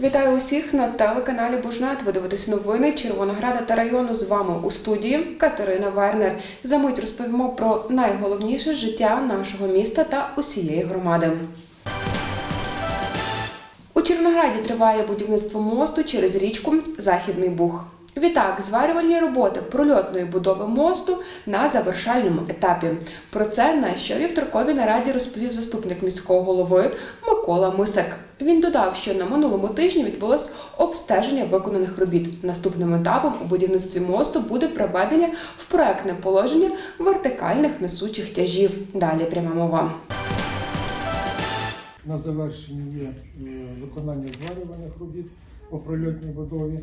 Вітаю усіх на телеканалі Бужнет. Ви дивитесь новини Червонограда та району. З вами у студії Катерина Вернер. За мить розповімо про найголовніше життя нашого міста та усієї громади. У Червонограді триває будівництво мосту через річку Західний Буг. Відтак, зварювальні роботи прольотної будови мосту на завершальному етапі. Про це на щовівторковій нараді розповів заступник міського голови Микола Мисик. Він додав, що на минулому тижні відбулось обстеження виконаних робіт. Наступним етапом у будівництві мосту буде проведення в проектне положення вертикальних несучих тяжів. Далі пряма мова. На завершенні є е, виконання зварювальних робіт по прольотній будові.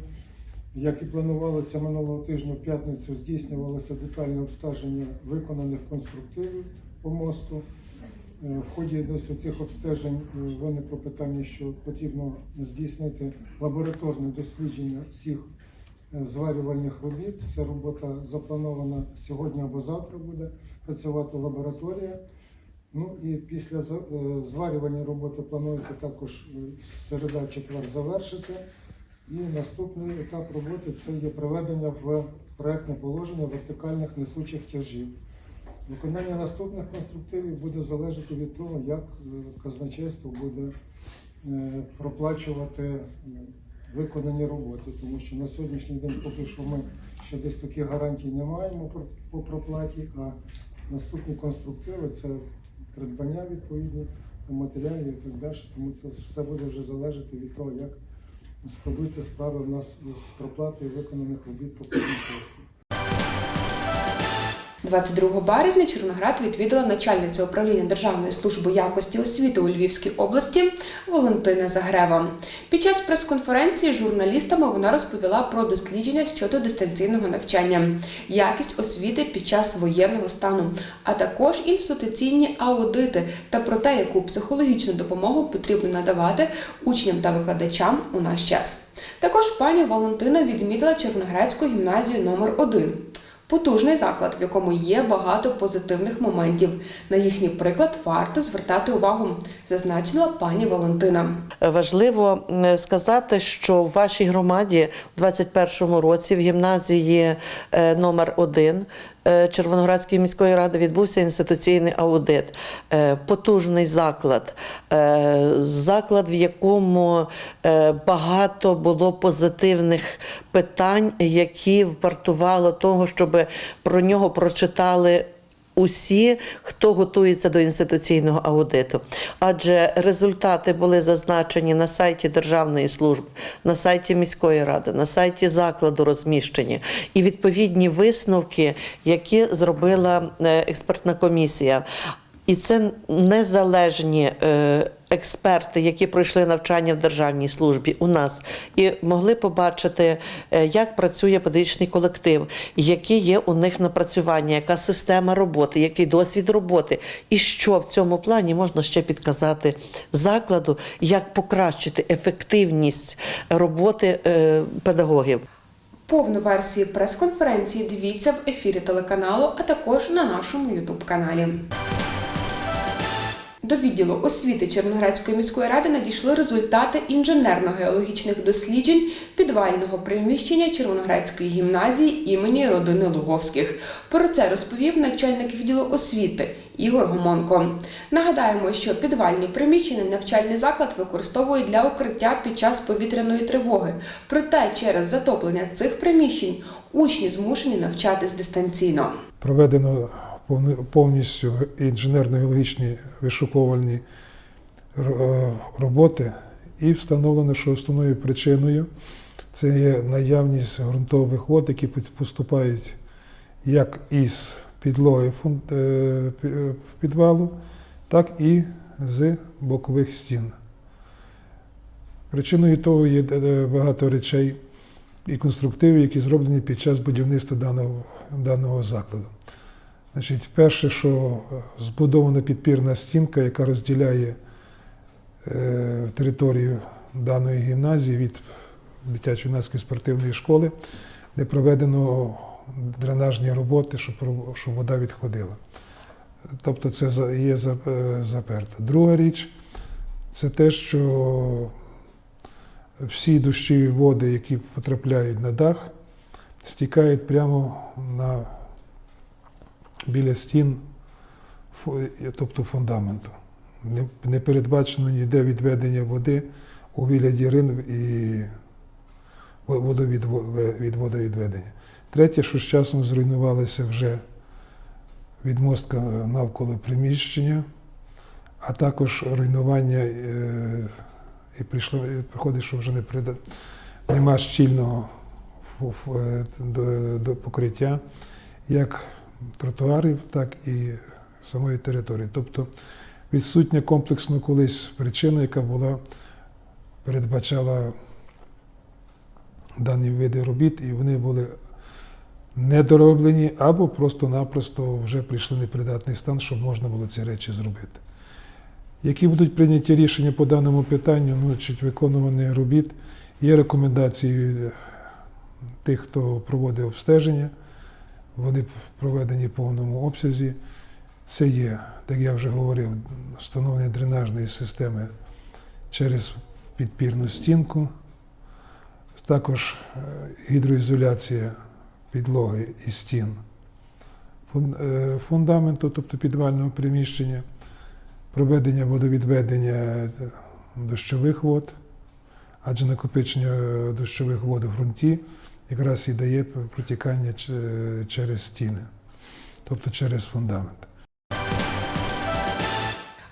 Як і планувалося минулого тижня, в п'ятницю здійснювалося детальне обстеження виконаних конструктивів по мосту. Е, В ході десь цих обстежень е, виникло питання, що потрібно здійснити лабораторне дослідження всіх е, зварювальних робіт. Ця робота запланована сьогодні або завтра буде працювати лабораторія. Ну і після зварювання роботи планується також е, середа четвер завершити. І наступний етап роботи це є проведення в проектне положення вертикальних несучих тяжів. Виконання наступних конструктивів буде залежати від того, як е, казначейство буде е, проплачувати е, виконані роботи, тому що на сьогоднішній день поки що ми ще десь таких гарантій не маємо по проплаті, а наступні конструктиви це придбання відповідні матеріалів і так далі. Тому це все буде вже залежати від того, як складуться справи в нас з проплатою виконаних робіт по будівництву. 22 березня Чорноград відвідала начальниця управління Державної служби якості освіти у Львівській області Валентина Загрева. Під час прес-конференції з журналістами вона розповіла про дослідження щодо дистанційного навчання, якість освіти під час воєнного стану, а також інституційні аудити та про те, яку психологічну допомогу потрібно надавати учням та викладачам у наш час. Також пані Валентина відмітила Червоноградську гімназію номер 1 Потужний заклад, в якому є багато позитивних моментів. На їхній приклад варто звертати увагу, зазначила пані Валентина. Важливо сказати, що в вашій громаді у 2021 році в гімназії е, номер 1 Червоноградської міської ради відбувся інституційний аудит. Е, Потужний заклад, е, заклад, в якому е, багато було позитивних питань, які вартувало того, щоб про нього прочитали усі, хто готується до інституційного аудиту. Адже результати були зазначені на сайті Державної служби, на сайті міської ради, на сайті закладу розміщені і відповідні висновки, які зробила е, експертна комісія. І це незалежні е, експерти, які пройшли навчання в державній службі у нас, і могли побачити, е, як працює педагогічний колектив, які є у них напрацювання, яка система роботи, який досвід роботи, і що в цьому плані можна ще підказати закладу, як покращити ефективність роботи е, педагогів. Повну версію прес-конференції дивіться в ефірі телеканалу, а також на нашому ютуб-каналі. До відділу освіти Червоноградської міської ради надійшли результати інженерно-геологічних досліджень підвального приміщення Червоноградської гімназії імені родини Луговських. Про це розповів начальник відділу освіти Ігор Гомонко. Нагадаємо, що підвальні приміщення навчальний заклад використовує для укриття під час повітряної тривоги. Проте через затоплення цих приміщень учні змушені навчатись дистанційно. Проведено повністю інженерно-геологічні вишуковувальні р- е, роботи і встановлено, що основною причиною це є наявність ґрунтових вод, які поступають як із підлоги е, е, підвалу, так і з бокових стін. Причиною того є багато речей і конструктивів, які зроблені під час будівництва даного, даного закладу. Значить, перше, що е, збудована підпірна стінка, яка розділяє е, територію даної гімназії від дитячо-юнацької спортивної школи, де проведено дренажні роботи, щоб, щоб вода відходила. Тобто це є е, заперто. Друга річ це те, що всі дощові води, які потрапляють на дах, стікають прямо на, біля стін, тобто фундаменту. Не, передбачено ніде відведення води у вигляді рин і від водовідведення. Третє, що з часом зруйнувалися вже відмостка навколо приміщення, а також руйнування е, і прийшло, приходить, що вже не прида, нема щільного е, покриття як тротуарів, так і самої території. Тобто відсутня комплексно колись причина, яка була, передбачала дані види робіт, і вони були недороблені або просто-напросто вже прийшли непридатний стан, щоб можна було ці речі зробити. Які будуть прийняті рішення по даному питанню, ну, чи виконування робіт, є рекомендації тих, хто проводив обстеження, вони проведені в повному обсязі. Це є, як я вже говорив, встановлення дренажної системи через підпірну стінку, також е, гідроізоляція підлоги і стін е, фундаменту, тобто підвального приміщення, проведення водовідведення е, дощових вод, адже накопичення дощових вод у ґрунті якраз і дає протікання через стіни, тобто через фундамент.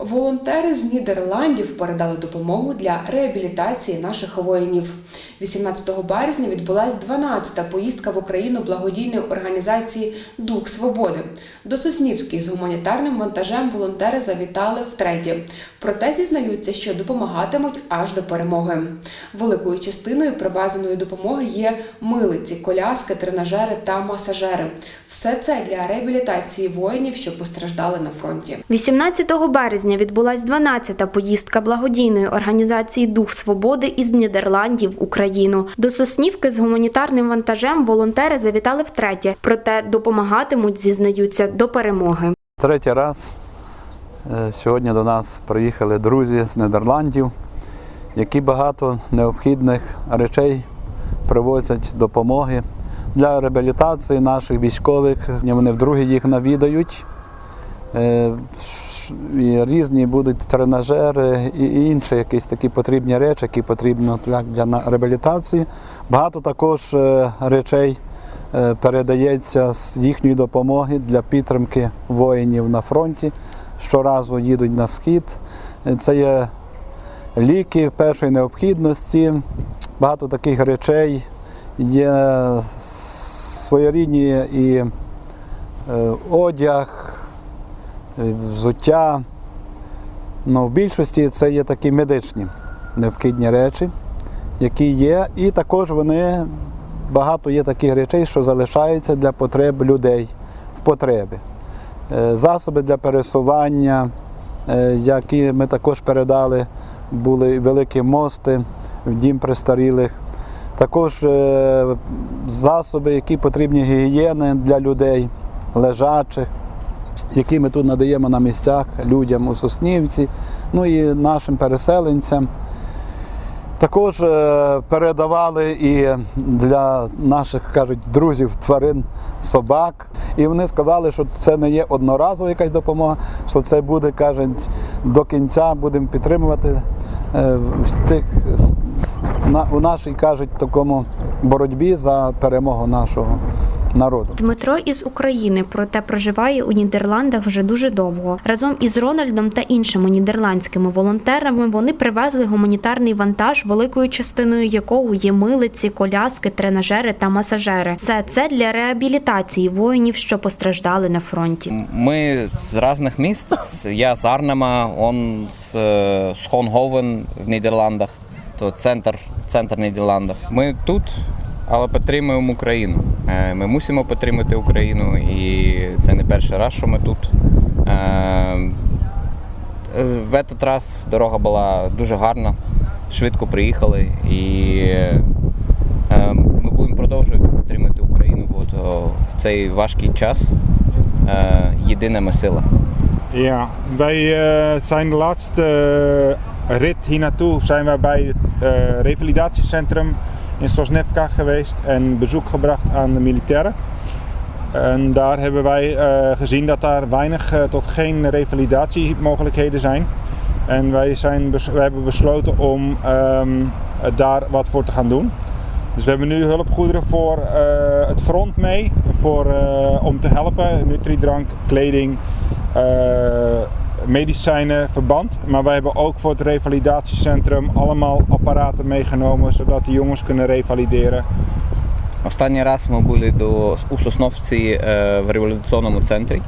Волонтери з Нідерландів передали допомогу для реабілітації наших воїнів. 18 березня відбулась 12-та поїздка в Україну благодійної організації Дух Свободи. До Соснівських з гуманітарним вантажем волонтери завітали втретє. Проте зізнаються, що допомагатимуть аж до перемоги. Великою частиною привезеної допомоги є милиці, коляски, тренажери та масажери. Все це для реабілітації воїнів, що постраждали на фронті. 18 березня відбулась 12-та поїздка благодійної організації Дух Свободи із Нідерландів в Україну. До Соснівки з гуманітарним вантажем волонтери завітали втретє, проте допомагатимуть, зізнаються, до перемоги. Третій раз е, сьогодні до нас приїхали друзі з Нідерландів, які багато необхідних речей привозять допомоги для реабілітації наших військових. Вони вдруге їх навідають. І різні будуть тренажери і інші якісь такі потрібні речі, які потрібні для, реабілітації. Багато також е, речей е, передається з їхньої допомоги для підтримки воїнів на фронті. Щоразу їдуть на схід. Це є ліки першої необхідності, багато таких речей. Є своєрідні і е, одяг, взуття. Ну, в більшості це є такі медичні необхідні речі, які є, і також вони багато є таких речей, що залишаються для потреб людей в потребі. Е, Засоби для пересування, е, які ми також передали, були великі мости в дім престарілих. Також е, засоби, які потрібні гігієни для людей, лежачих, які ми тут надаємо на місцях людям у Соснівці, ну і нашим переселенцям. Також е, передавали і для наших кажуть друзів тварин собак. І вони сказали, що це не є одноразова якась допомога, що це буде, кажуть, до кінця будемо підтримувати е, тих у нашій кажуть такому боротьбі за перемогу нашого народу. Дмитро із України, проте проживає у Нідерландах вже дуже довго. Разом із Рональдом та іншими нідерландськими волонтерами вони привезли гуманітарний вантаж, великою частиною якого є милиці, коляски, тренажери та масажери. Все це для реабілітації воїнів, що постраждали на фронті. Мы с разных мест. С- Я с Арнема, он с, э, с Хонговен в Нідерландах, то центр, центр Нідерландів. Ми тут, але підтримуємо Україну. Е, Ми мусимо підтримати Україну, і це не перший раз, що ми тут. Е, В этот раз дорога була дуже гарна, швидко приїхали і е, ми будемо продовжувати підтримати Україну от, о, в цей важкий час. Єдина ми сила. Ja, wij eh, zijn de laatste rit hier naartoe zijn we bij het eh, revalidatiecentrum in Sosnevka geweest en bezoek gebracht aan de militairen. En daar hebben wij eh, gezien dat daar weinig eh, tot geen revalidatiemogelijkheden zijn. En wij, zijn wij hebben besloten om ehm, daar wat voor te gaan doen. Dus we hebben nu hulpgoederen voor eh, het front mee, voor, om te helpen. Nutridrank, kleding, eh, medicijnen, verband. Maar wij hebben ook voor het revalidatiecentrum allemaal apparaten meegenomen, zodat de jongens kunnen revalideren. Останній раз ми були до, у Сосновці е, в реабілітаційному центрі,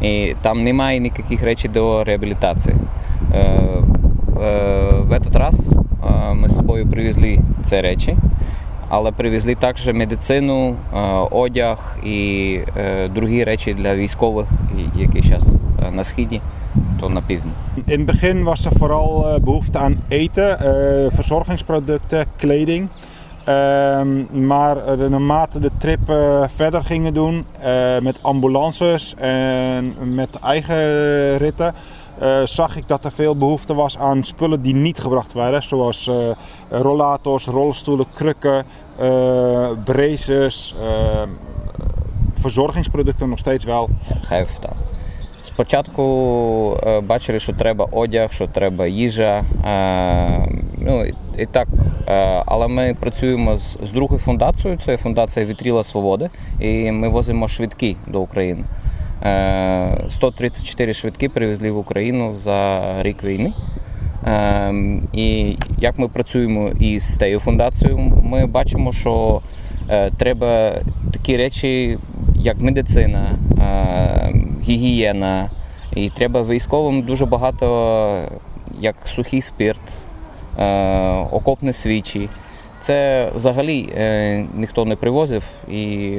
і там немає ніяких речей до реабілітації. Е, е, в этот раз е, ми з собою привезли ці речі, але привезли також медицину, е, одяг і е, другі речі для військових, які зараз на східі, In het begin was er vooral eh, behoefte aan eten, eh, verzorgingsproducten, kleding. Ehm, maar eh, naarmate de trip verder gingen doen met ambulances en met eigen ritten, zag ik dat er veel behoefte was aan spullen die niet gebracht werden, Zoals rollators, rolstoelen, krukken, braces, ehm, verzorgingsproducten nog steeds wel. Geef ga. Спочатку е, бачили, що треба одяг, що треба їжа. Е, ну, і, так. Е, але ми працюємо з, з другою фундацією, це фундація Вітріла Свободи, і ми возимо швидкі до України. Е, 134 швидкі привезли в Україну за рік війни. І як ми працюємо із тією фундацією, ми бачимо, що треба такі речі, як медицина, гігієна. І треба військовим дуже багато, як сухий спирт, е, окопні свічі. Це взагалі е, ніхто не привозив, і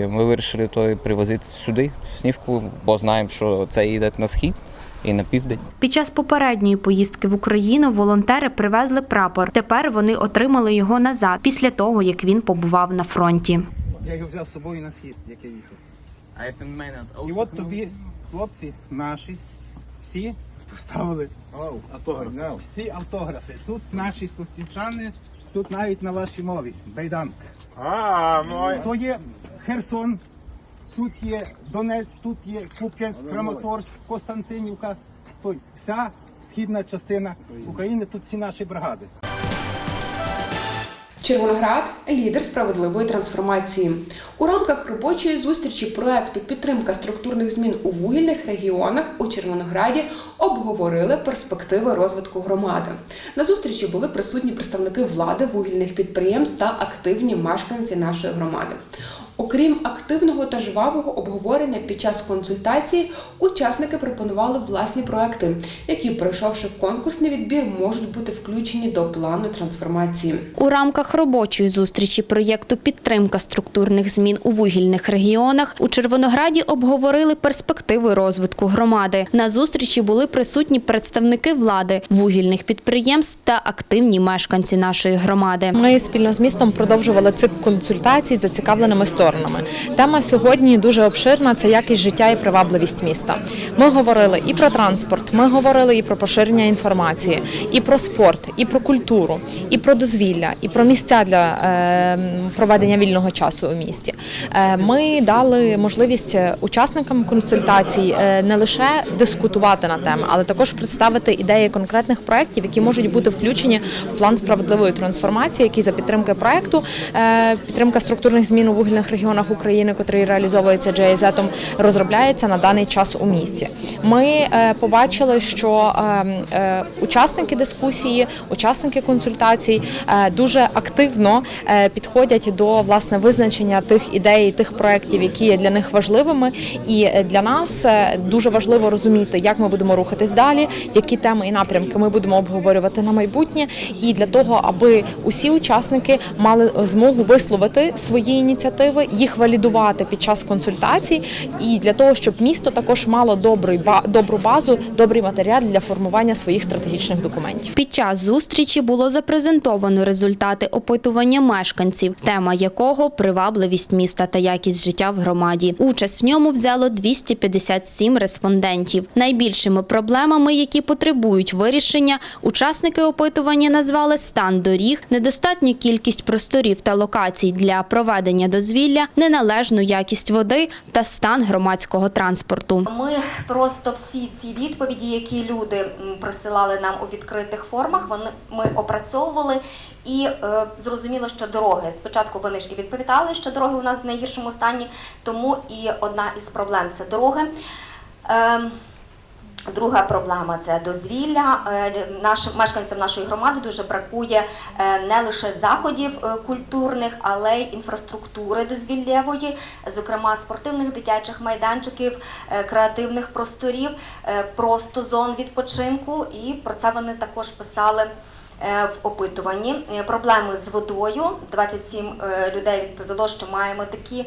ми вирішили то привозити сюди, в Снівку, бо знаємо, що це йде на схід і на південь. Під час попередньої поїздки в Україну волонтери привезли прапор. Тепер вони отримали його назад після того, як він побував на фронті. Я його взяв з собою на схід, як я їхав. І от тобі хлопці наші всі поставили автографи. Всі автографи. Тут наші слостівчани, тут навіть на вашій мові. Байданк. Ah. То є Херсон, тут є Донець, тут є Куп'янськ, Краматорськ, Костянтинівка. Вся східна частина України, тут всі наші бригади. Червоноград лідер справедливої трансформації. У рамках робочої зустрічі проекту підтримка структурних змін у вугільних регіонах у Червонограді обговорили перспективи розвитку громади. На зустрічі були присутні представники влади, вугільних підприємств та активні мешканці нашої громади. Окрім активного та жвавого обговорення під час консультації, учасники пропонували власні проекти, які, пройшовши конкурсний відбір, можуть бути включені до плану трансформації. У рамках робочої зустрічі проєкту підтримка структурних змін у вугільних регіонах у Червонограді обговорили перспективи розвитку громади. На зустрічі були присутні представники влади, вугільних підприємств та активні мешканці нашої громади. Ми спільно з містом продовжували цикл консультацій з зацікавленими сторонами. Тема сьогодні дуже обширна це якість життя і привабливість міста. Ми говорили і про транспорт, ми говорили і про поширення інформації, і про спорт, і про культуру, і про дозвілля, і про місця для е, проведення вільного часу у місті. Е, ми дали можливість учасникам консультацій е, не лише дискутувати на теми, але також представити ідеї конкретних проєктів, які можуть бути включені в план справедливої трансформації, який за підтримки проєкту підтримка структурних змін у вугільних регіонах України, котрий реалізовується GIZ, розробляється на даний час у місті. Ми е, побачили, що е, е, учасники дискусії, учасники консультацій дуже активно підходять до власне визначення тих ідей, тих проєктів, які є для них важливими. І для нас дуже важливо розуміти, як ми будемо рухатись далі, які теми і напрямки ми будемо обговорювати на майбутнє. І для того, аби усі учасники мали змогу висловити свої ініціативи їх валідувати під час консультацій, і для того, щоб місто також мало добрий добру базу, добрий матеріал для формування своїх стратегічних документів. Під час зустрічі було запрезентовано результати опитування мешканців, тема якого привабливість міста та якість життя в громаді. Участь в ньому взяло 257 респондентів. Найбільшими проблемами, які потребують вирішення, учасники опитування назвали стан доріг, недостатню кількість просторів та локацій для проведення дозвілля, неналежну якість води та стан громадського транспорту. Ми просто всі ці відповіді, які люди присилали нам у відкритих формах, вони ми опрацьовували. І е, зрозуміло, що дороги спочатку вони ж і відповідали, що дороги у нас в найгіршому стані, тому і одна із проблем це дороги. Е, Друга проблема це дозвілля. Е, Нашим мешканцям нашої громади дуже бракує е, не лише заходів е, культурних, але й інфраструктури дозвіллєвої, зокрема спортивних дитячих майданчиків, креативних просторів, просто зон відпочинку. І про це вони також писали. Е, В опитуванні Е, проблеми з водою 27 е, людей відповіло, що маємо такі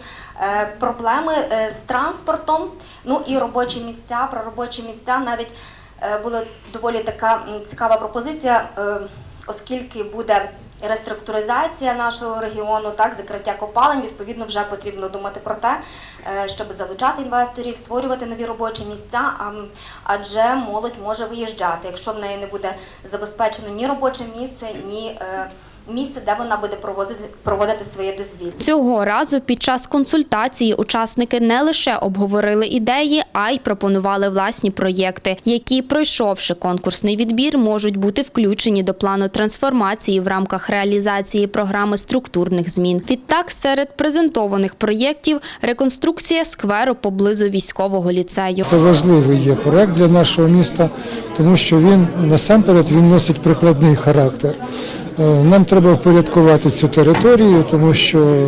проблеми з транспортом. Ну і робочі місця. Про робочі місця навіть була доволі така цікава пропозиція, оскільки буде реструктуризація нашого регіону, так закриття копалень. Відповідно, вже потрібно думати про те, е, щоб залучати інвесторів, створювати нові робочі місця. Адже молодь може виїжджати, якщо в неї не буде забезпечено ні робоче місце, ні е, місце, де вона буде провозити проводити своє дозвілля. Цього разу під час консультації учасники не лише обговорили ідеї, а й пропонували власні проєкти, які, пройшовши конкурсний відбір, можуть бути включені до плану трансформації в рамках реалізації програми структурних змін. Відтак, серед презентованих проєктів реконструкція скверу поблизу військового ліцею. Це важливий є проект для нашого міста, тому що він насамперед він носить прикладний характер. Е, Нам треба впорядкувати цю територію, тому що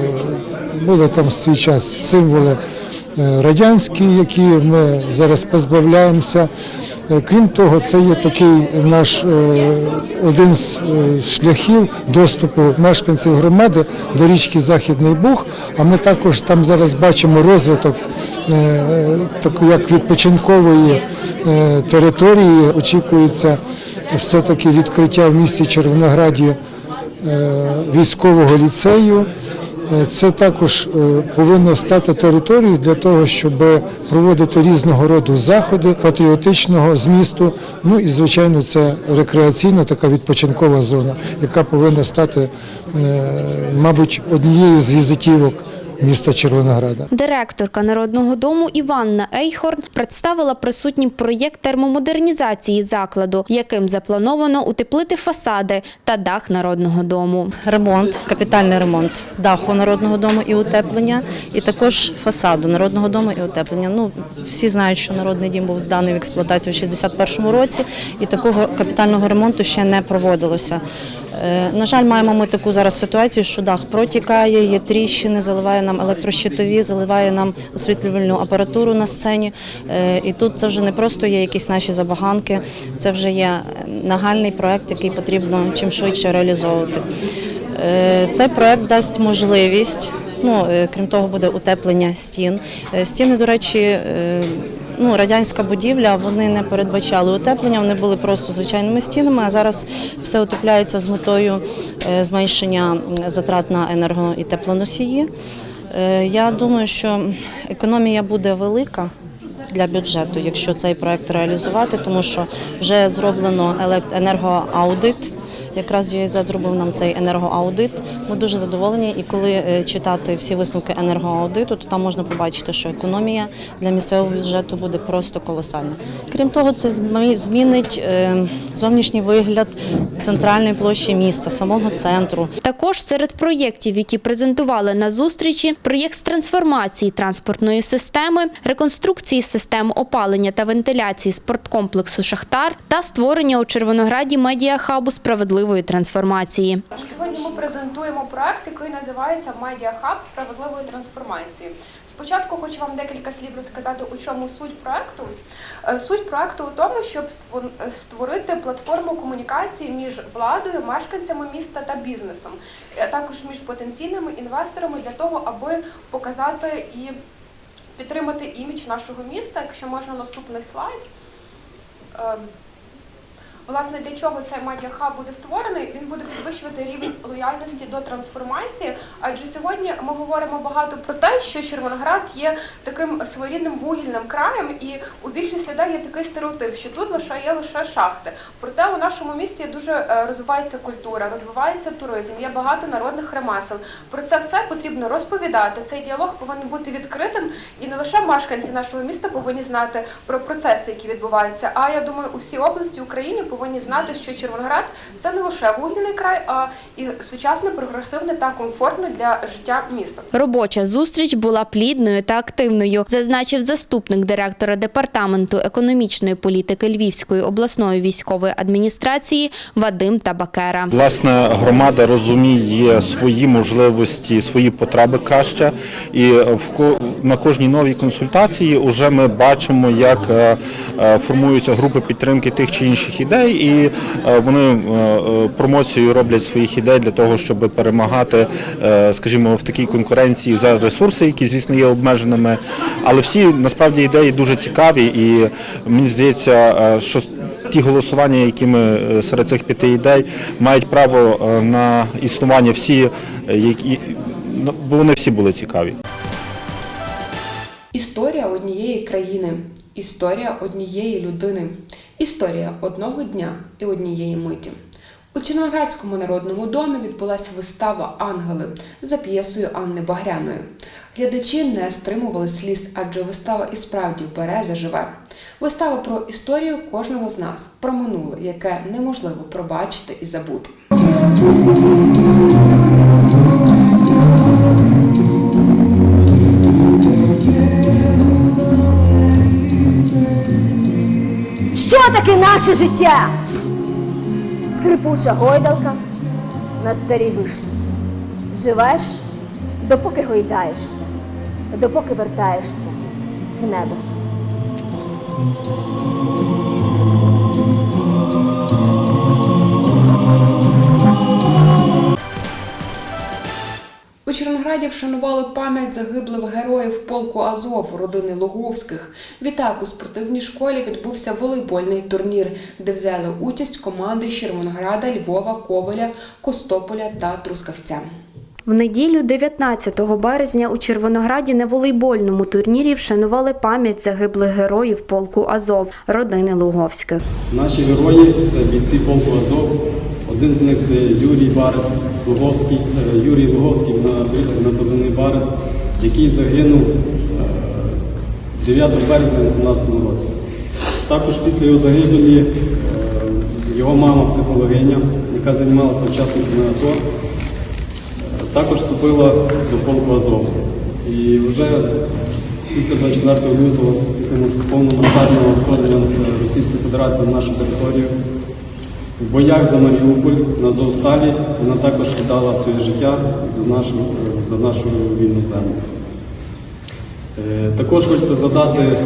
були там в свій час символи е, радянські, які ми зараз позбавляємося. Е, Крім того, це є такий наш один з шляхів доступу мешканців громади до річки Західний Буг. А ми також там зараз бачимо розвиток як відпочинкової території. Очікується все-таки відкриття в місті Червонограді е, військового ліцею. Е, Це також е, повинно стати територією для того, щоб проводити різного роду заходи патріотичного змісту. Ну і звичайно, це рекреаційна така відпочинкова зона, яка повинна стати, мабуть, однією з візитівок міста Червонограда. Директорка Народного дому Іванна Ейхорн представила присутнім проєкт термомодернізації закладу, яким заплановано утеплити фасади та дах Народного дому. ремонт, капітальний ремонт даху народного дому і утеплення, і також фасаду народного дому і утеплення. Ну всі знають, що народний дім був зданий в експлуатацію у 61-му році, і такого капітального ремонту ще не проводилося. Е, На жаль, маємо ми таку зараз ситуацію, що дах протікає, є тріщини, заливає нам електрощитові, заливає нам освітлювальну апаратуру на сцені. Е, І тут це вже не просто є якісь наші забаганки, це вже є нагальний проект, який потрібно чим швидше реалізовувати. Е, Цей проект дасть можливість. Ну, е, крім того, буде утеплення стін. Е, Стіни, до речі, е, ну, радянська будівля, вони не передбачали утеплення, вони були просто звичайними стінами, а зараз все утепляється з метою зменшення затрат на енерго і теплоносії. Я думаю, що економія буде велика для бюджету, якщо цей проект реалізувати, тому що вже зроблено енергоаудит. Якраз GIZ зробив нам цей енергоаудит. Ми дуже задоволені. І коли е, читати всі висновки енергоаудиту, то там можна побачити, що економія для місцевого бюджету буде просто колосальна. Крім того, це змі- змінить е, зовнішній вигляд центральної площі міста, самого центру. Також серед проєктів, які презентували на зустрічі, проєкт з трансформації транспортної системи, реконструкції систем опалення та вентиляції спорткомплексу Шахтар та створення у Червонограді медіахабу справедливості справедливої трансформації. Сьогодні ми презентуємо проект, який називається Hub справедливої трансформації. Спочатку хочу вам декілька слів розказати, у чому суть проекту. Е, Суть проекту у тому, щоб е, створити платформу комунікації між владою, мешканцями міста та бізнесом, а також між потенційними інвесторами для того, аби показати і підтримати імідж нашого міста. Якщо можна наступний слайд. Власне, для чого цей медіахаб буде створений? Він буде підвищувати рівень лояльності до трансформації. Адже сьогодні ми говоримо багато про те, що Червоноград є таким своєрідним вугільним краєм, і у більшість людей є такий стереотип, що тут лише є лише шахти. Проте у нашому місті дуже е, розвивається культура, розвивається туризм, є багато народних ремесел. Про це все потрібно розповідати. Цей діалог повинен бути відкритим, і не лише мешканці нашого міста повинні знати про процеси, які відбуваються. А я думаю, у всій області України повинні знати, що Червоноград це не лише вугільний край, а і сучасне, прогресивне та комфортне для життя місто. Робоча зустріч була плідною та активною, зазначив заступник директора департаменту економічної політики Львівської обласної військової адміністрації Вадим Табакера. Власне, громада розуміє свої можливості, свої потреби краще, і в ко- на кожній новій консультації вже ми бачимо, як е, е, формуються групи підтримки тих чи інших ідей, і е, вони е, е, промоцію роблять своїх ідей для того, щоб перемагати, скажімо, в такій конкуренції за ресурси, які звісно є обмеженими. Але всі насправді ідеї дуже цікаві, і мені здається, що ті голосування, які ми серед цих п'яти ідей мають право на існування всі, які ну, бо вони всі були цікаві. Історія однієї країни, історія однієї людини, історія одного дня і однієї миті. У Червоноградському народному домі відбулася вистава Ангели за п'єсою Анни Багряної. Глядачі не стримували сліз, адже вистава і справді бере заживе. Вистава про історію кожного з нас, про минуле, яке неможливо пробачити і забути. Таке наше життя? Скрипуча гойдалка на старій вишні. Живеш, допоки гойдаєшся, допоки вертаєшся в небо. У Червонограді вшанували пам'ять загиблих героїв полку Азов, родини Луговських. Відтак у спортивній школі відбувся волейбольний турнір, де взяли участь команди з Червонограда, Львова, Коваля, Костополя та Трускавця. В неділю 19 березня у Червонограді на волейбольному турнірі вшанували пам'ять загиблих героїв полку Азов, родини Луговських. Наші герої це бійці полку Азов. Один з них це Юрій Барет Луговський, е, Юрій Луговський на, на позивний Барет, який загинув е, 9 березня 2018 році. Також після його загибелі е, його мама психологиня, яка займалася учасниками АТО, е, також вступила до полку Азов. І вже після 24 лютого, після повномасштабного вторгнення Російської Федерації на нашу територію, в боях за Маріуполь на Зоосталі вона також віддала своє життя за нашу, за нашу вільну землю. Е, Також хочеться задати е,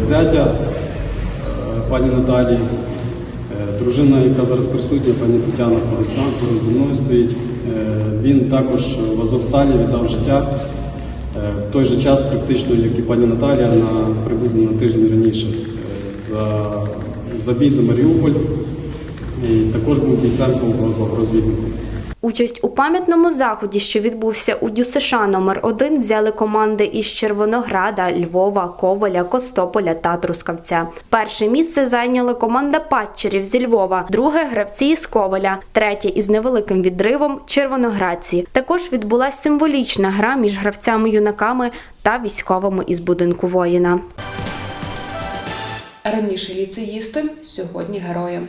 зятя е, пані Наталії, е, дружина, яка зараз присутня, пані Тетяна Поросна, поруч зі мною стоїть. Він також в Азовсталі віддав життя в той же час, практично, як і пані Наталія, на приблизно на тиждень раніше за, за бій за Маріуполь. І також був бійцем полку розвідником. Участь у пам'ятному заході, що відбувся у ДЮСШ номер 1 взяли команди із Червонограда, Львова, Коваля, Костополя та Трускавця. Перше місце зайняла команда Падчерів зі Львова, друге гравці із Коваля, третє із невеликим відривом Червоноградці. Також відбулася символічна гра між гравцями-юнаками та військовими із будинку воїна. Раніше ліцеїсти, сьогодні герої.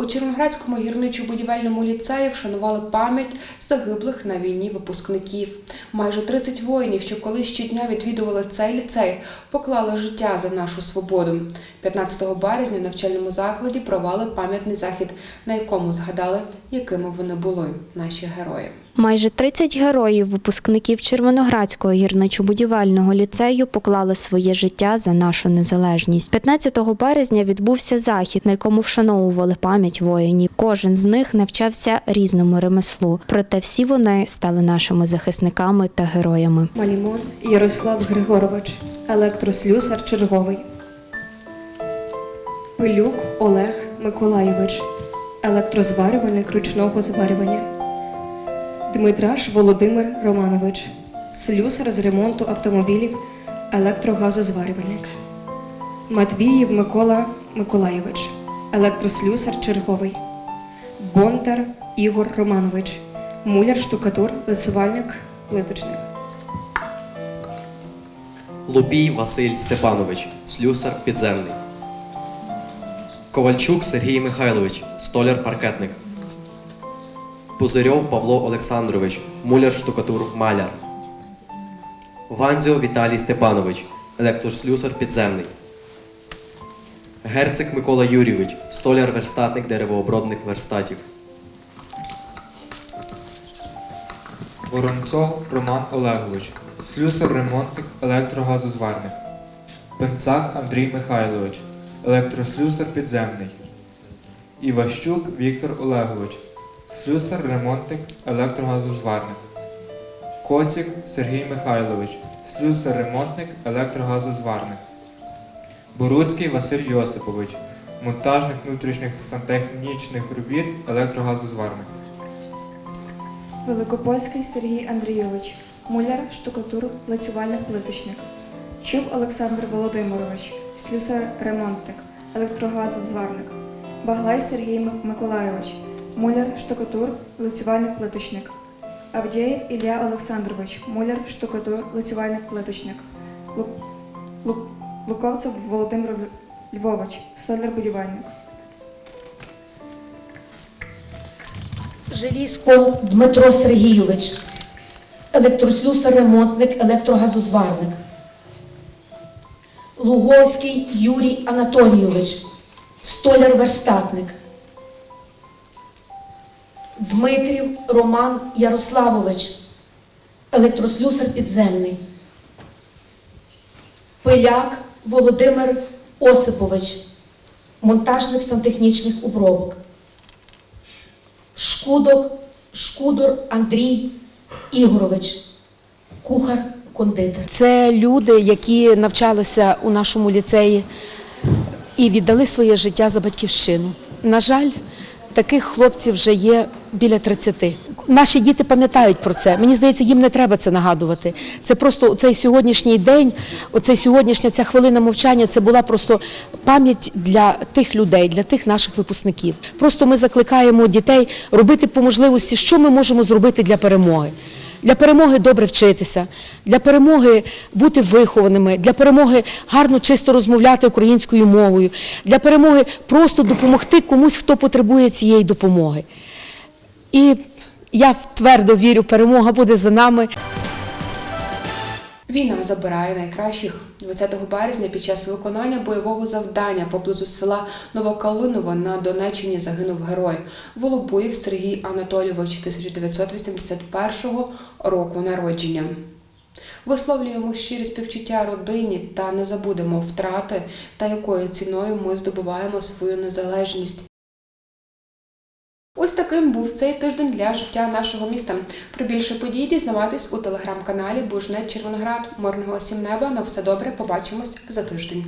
У Червоноградському гірничо-будівельному ліцеї вшанували пам'ять загиблих на війні випускників. Майже 30 воїнів, що колись щодня відвідували цей ліцей, поклали життя за нашу свободу. 15 березня в навчальному закладі провали пам'ятний захід, на якому згадали, якими вони були, наші герої. Майже 30 героїв, випускників Червоноградського гірничо-будівельного ліцею, поклали своє життя за нашу незалежність. 15 березня відбувся захід, на якому вшановували пам'ять воїнів. Кожен з них навчався різному ремеслу, проте всі вони стали нашими захисниками та героями. Малімон Ярослав Григорович, електрослюсар черговий. Пилюк Олег Миколайович, електрозварювальник ручного зварювання. Дмитраш Володимир Романович, слюсар з ремонту автомобілів, електрогазозварювальник. Матвіїв Микола Миколайович, електрослюсар черговий. Бондар Ігор Романович, муляр штукатур, лицювальник, плиточник. Лубій Василь Степанович, слюсар підземний. Ковальчук Сергій Михайлович, столяр-паркетник. Пузирьов Павло Олександрович, муляр штукатур маляр. Ванзьо Віталій Степанович, електрослюсар підземний. Герцик Микола Юрійович, столяр-верстатник деревообробних верстатів. Воронцов Роман Олегович, слюсар-ремонтник, електрогазозварник. Пенцак Андрій Михайлович, електрослюсар підземний. Іващук Віктор Олегович, слюсар-ремонтник, електрогазозварник. Коцік Сергій Михайлович, слюсар-ремонтник, електрогазозварник. Боруцький Василь Йосипович, монтажник внутрішніх сантехнічних робіт, електрогазозварник. Великопольський Сергій Андрійович, муляр, штукатур, плацювальник, плиточник. Чуб Олександр Володимирович, слюсар, ремонтник, електрогазозварник. Баглай Сергій Миколайович, муляр, штукатур, лицювальник, плиточник. Авдєєв Ілля Олександрович, муляр, штукатур, лицювальник, плиточник. Лу- Лу- Луковцев Володимир Львович, столяр-будівельник. Желізко Дмитро Сергійович, електрослюсар, ремонтник, електрогазозварник. Луговський Юрій Анатолійович, столяр-верстатник. Дмитрів Роман Ярославович, електрослюсар підземний. Пиляк Володимир Осипович, монтажник сантехнічних обробок. Шкудок, Шкудор Андрій Ігорович, кухар-кондитер. Це люди, які навчалися у нашому ліцеї і віддали своє життя за батьківщину. На жаль, таких хлопців вже є біля 30. Наші діти пам'ятають про це. Мені здається, їм не треба це нагадувати. Це просто цей сьогоднішній день, оцей сьогоднішня ця хвилина мовчання. Це була просто пам'ять для тих людей, для тих наших випускників. Просто ми закликаємо дітей робити по можливості, що ми можемо зробити для перемоги. Для перемоги добре вчитися, для перемоги бути вихованими, для перемоги гарно чисто розмовляти українською мовою, для перемоги просто допомогти комусь, хто потребує цієї допомоги. І я твердо вірю, перемога буде за нами. Війна забирає найкращих. 20 березня під час виконання бойового завдання поблизу села Новокалиново на Донеччині загинув герой Волобуєв Сергій Анатолійович 1981 року народження. Висловлюємо щирі співчуття родині та не забудемо втрати та якою ціною ми здобуваємо свою незалежність. Ось таким був цей тиждень для життя нашого міста. Про більше подій дізнаватись у телеграм-каналі Бужне Червоноград. Мирного всім неба. На все добре. Побачимось за тиждень.